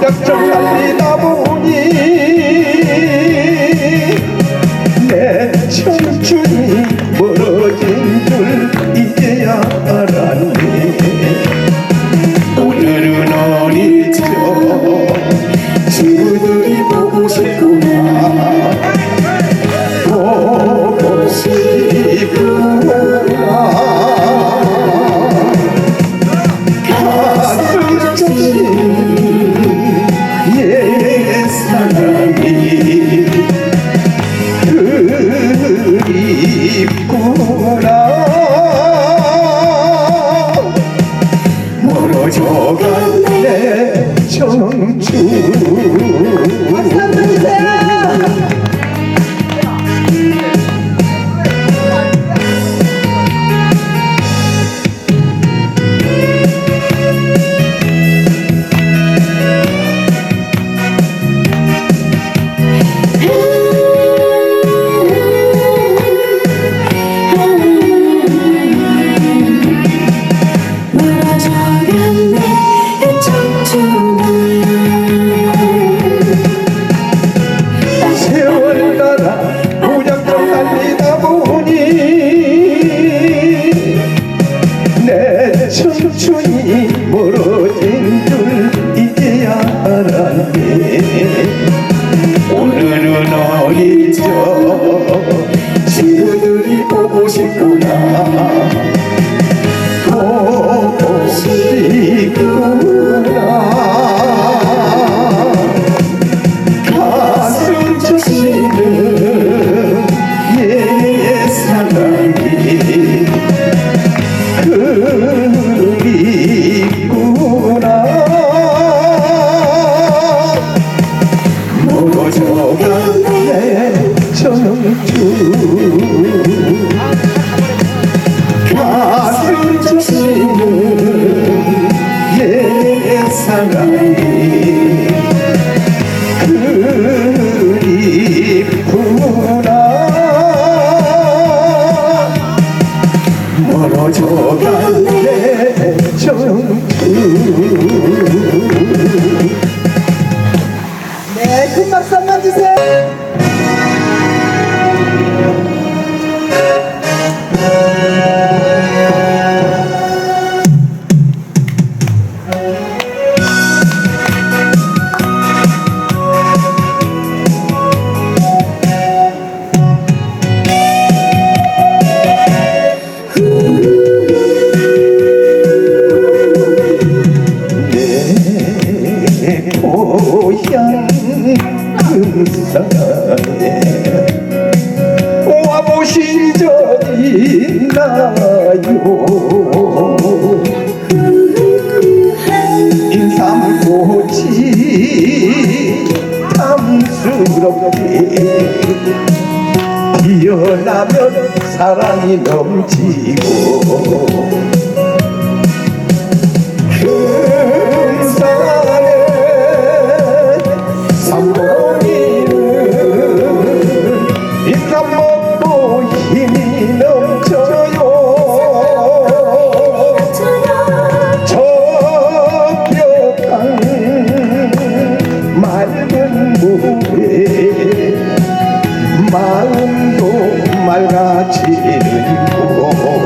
Just jump and 주님 멀어진 줄 이제야 알았네 오늘은 어리죠. 친구들이 보고 싶구나. 보고 싶구나. 가슴 저시는 예의 사랑이 그 네, 내큰 박수 한번 주세요. 넘치고 Oh, oh, oh.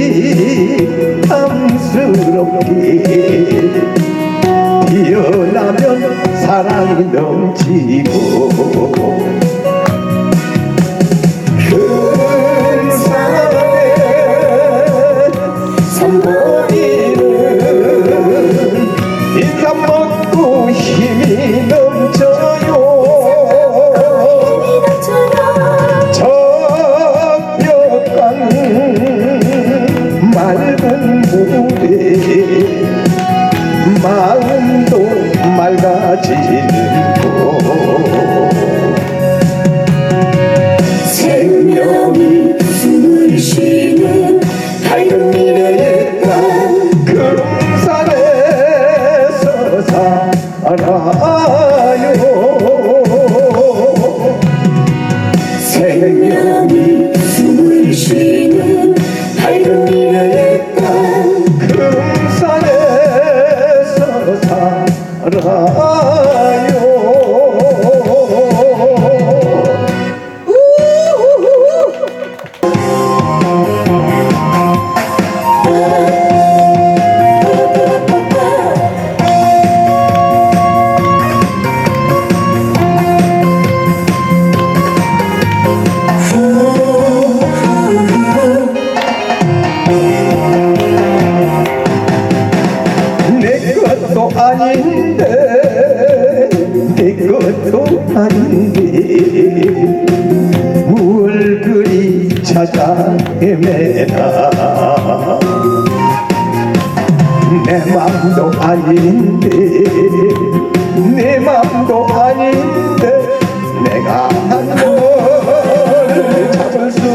것이 탐스럽게 피어나면 사랑이 넘치고 마르는 물이 마음도 맑아지고 생명이 숨을 쉬는 밝은 미래의 땅 금산에서 살아요 생명이 숨을 쉬는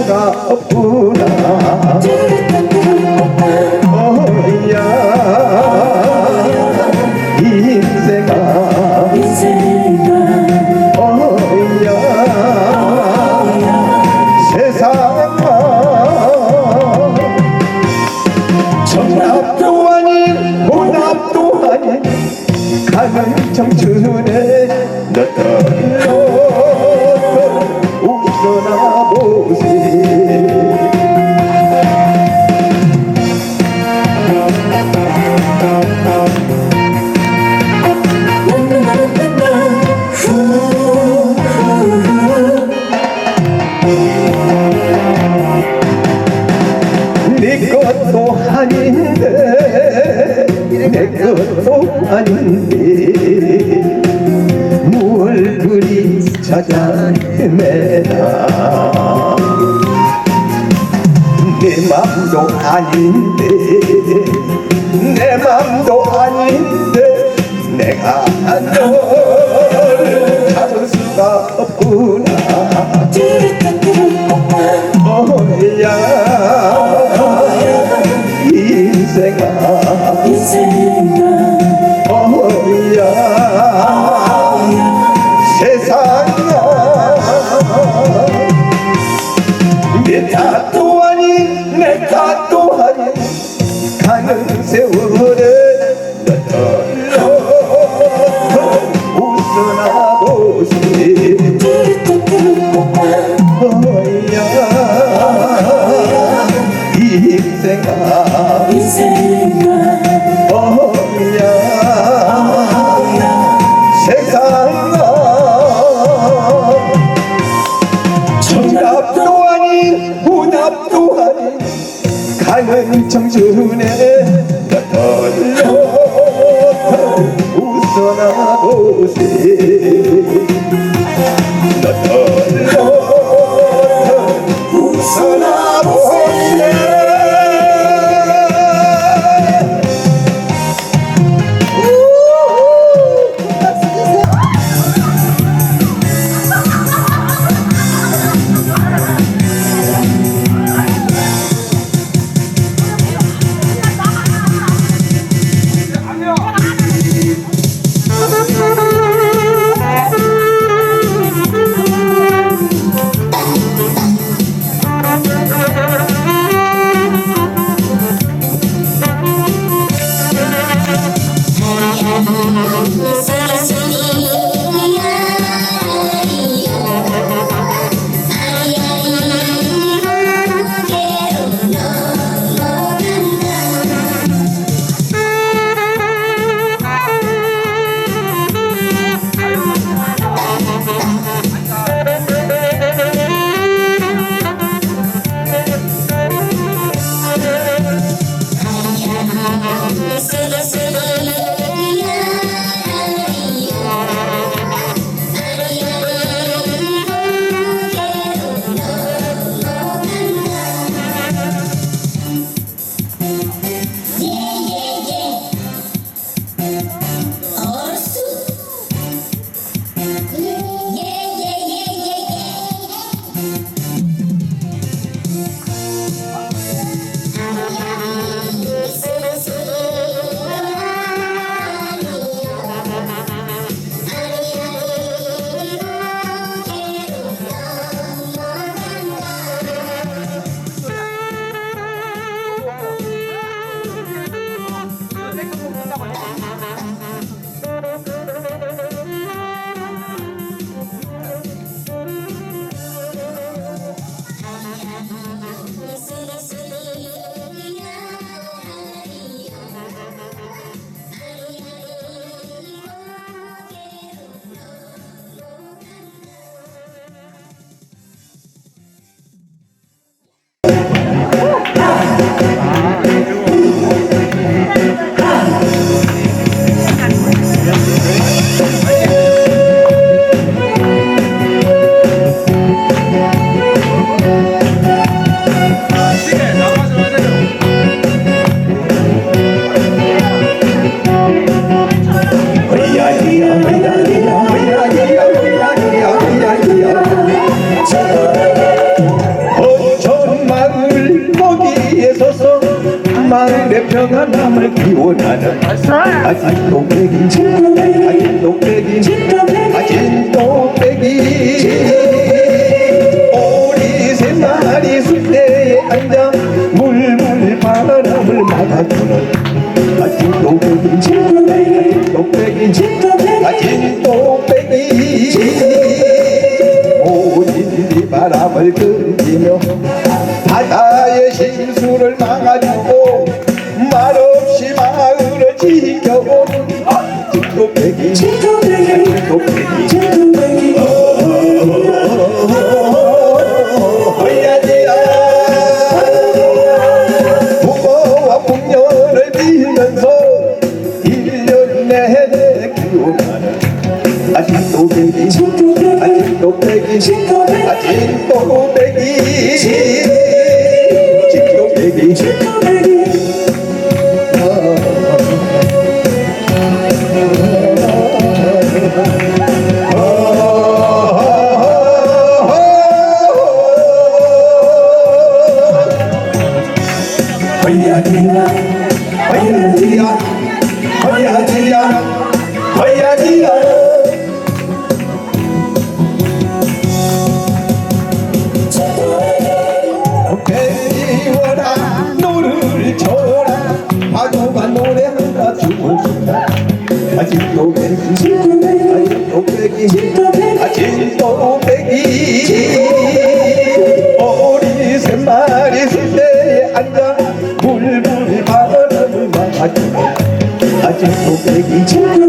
がオー 헤매나 내 맘도 아닌데 내 맘도 아닌데 내가 너를 찾을 수가 없구나. 어야 인생아 인생 정준의 爱 don't. 허야 지야 허야 아직도 배기 아직도 배기 어리 샘마 tengo que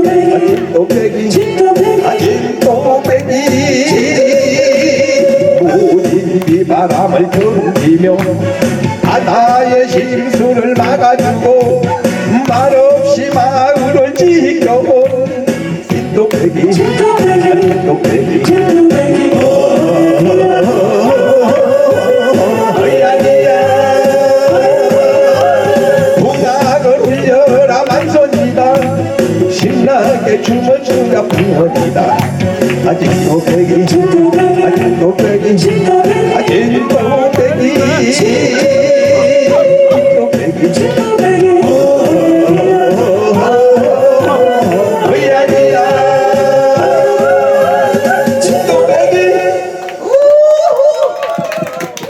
I think you'll take it.